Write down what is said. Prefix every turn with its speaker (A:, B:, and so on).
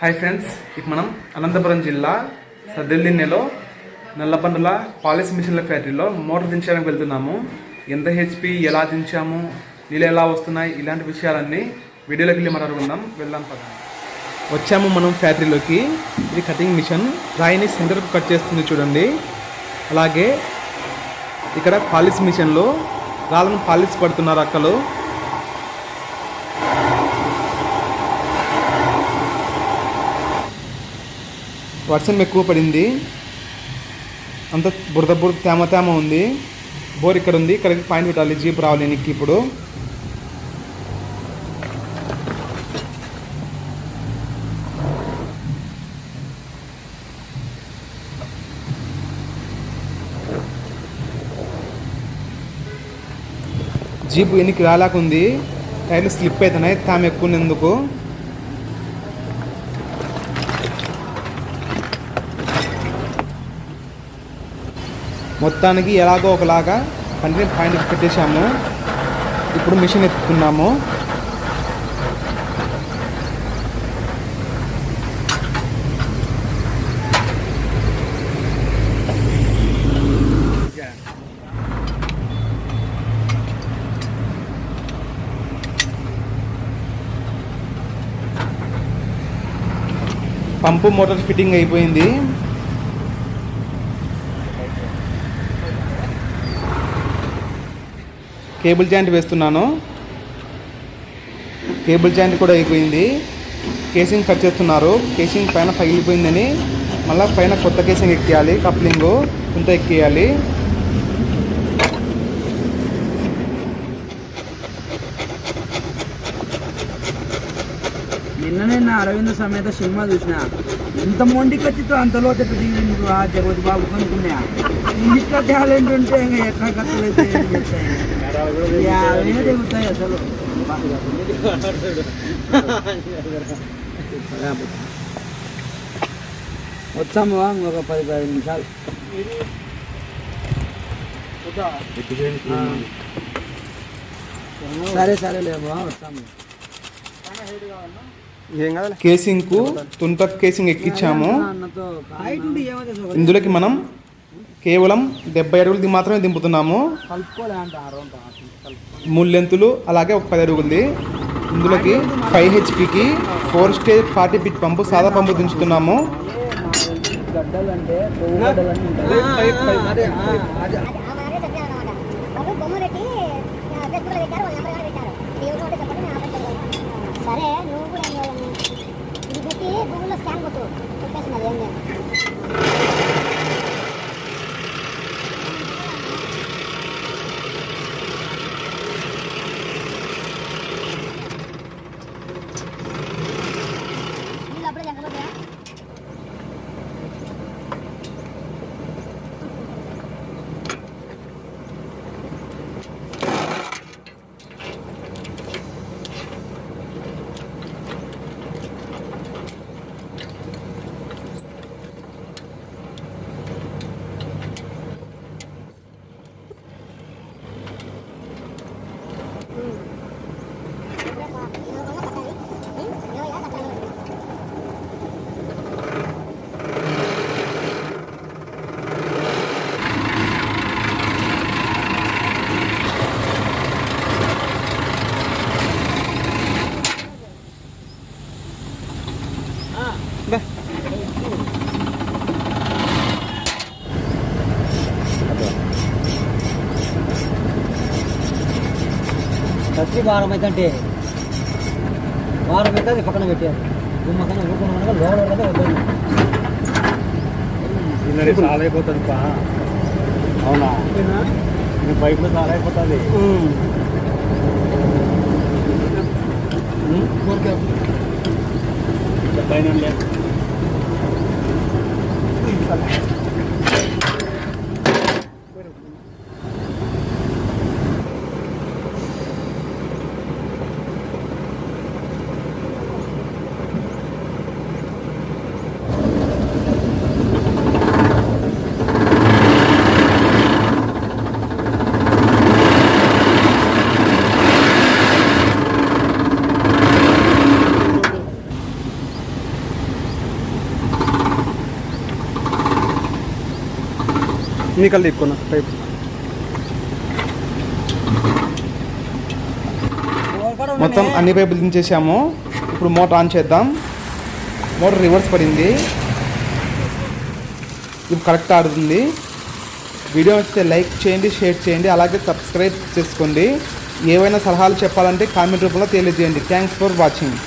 A: Hi friends ఇప్పుడు మనం అనంతపురం జిల్లా సద్దెల్లిన్నెలో నల్లబండల పాలిస్ మిషన్ల ఫ్యాక్టరీలో మోటార్ దించడానికి వెళ్తున్నాము. ఎంత హెచ్పి ఎలా దించాము నీళ్ళు ఎలా వస్తున్నాయి ఇలాంటి విషయాలన్నీ వీడియోలోకి వెళ్ళి మాట్లాడుకుందాం. వెళ్దాం పద. వచ్చాము మనం ఫ్యాక్టరీలోకి. ఇది కటింగ్ మిషన్ రాయిని సెంటర్కు కట్ చేస్తుంది చూడండి. అలాగే ఇక్కడ పాలిస్ మిషన్లో రాళ్ళను పాలిస్ పడుతున్నారు అక్కలు. వర్షం ఎక్కువ పడింది. అంత బురద బురద తేమ తేమ ఉంది. బోర్ ఇక్కడ ఉంది. ఇక్కడికి పాయింట్ పెట్టాలి. జీప్ రావాలి నీకు ఇప్పుడు. జీప్ ఎన్నికి రాలేకుంది. టైర్లు స్లిప్ అవుతున్నాయి. తాము ఎక్కువ మొత్తానికి ఎలాగో ఒకలాగా పంటిని పాయింట్ పెట్టేశాము. ఇప్పుడు మిషన్ ఎత్తుకున్నాము. పంపు మోటార్ ఫిట్టింగ్ అయిపోయింది. కేబుల్ జాయింట్ వేస్తున్నాను. కేబుల్ జాయింట్ కూడా అయిపోయింది. కేసింగ్ కట్ చేస్తున్నారు. కేసింగ్ పైన పగిలిపోయిందని మళ్ళీ పైన కొత్త కేసింగ్ ఎక్కియాలి. కప్లింగ్ కొంత ఎక్కియాలి.
B: నిన్న నిన్న అరవింద్ సమేత సినిమా చూసిన. ఎంత మొండి కత్తితో అంతలో దిగి ఆ జగవతి బాబు కనుక్కున్నా ఇంత టాలెంట్ ఉంటే ఇంకా ఎక్కడ కత్తులు అయితే ఏం చేస్తాయి? యావే దిగుతాయి అసలు వచ్చాము ఇంకొక పది పది నిమిషాలు ఆ. సరే సరే లేబా వస్తాము
A: కేసింగ్కు తుంట కేసింగ్ ఎక్కించాము ఇందులోకి మనం కేవలం డెబ్బై అడుగులది మాత్రమే దింపుతున్నాము.
B: కలుపుకోలే అంట ఆరోంట
A: మూడు లెంతులు అలాగే ఒక పది అడుగులది ఇందులోకి five హెచ్పికి four stage forty feet pump సాదా పంపు దించుతున్నాము.
B: గడ్డలు అంటే కత్తి వారం అయితే వారం అయితే పక్కన పెట్టారు గుమ్మకన్నా ఊరుకున్న లోపల
C: చిన్నది చాలా అయిపోతుంది పా అవునా బైక్లో చాలా అయిపోతుంది. పైన లేదు
A: మీ కళ్ళు ఎక్కువ పైపు మొత్తం అన్ని పైపులు దించేసాము ఇప్పుడు మోటార్ ఆన్ చేద్దాం. మోటార్ రివర్స్ పడింది. ఇప్పుడు కరెక్ట్ ఆడుతుంది. వీడియో నచ్చితే లైక్ చేయండి షేర్ చేయండి అలాగే సబ్స్క్రైబ్ చేసుకోండి. ఏవైనా సలహాలు చెప్పాలంటే కామెంట్ రూపంలో తెలియజేయండి. Thanks for watching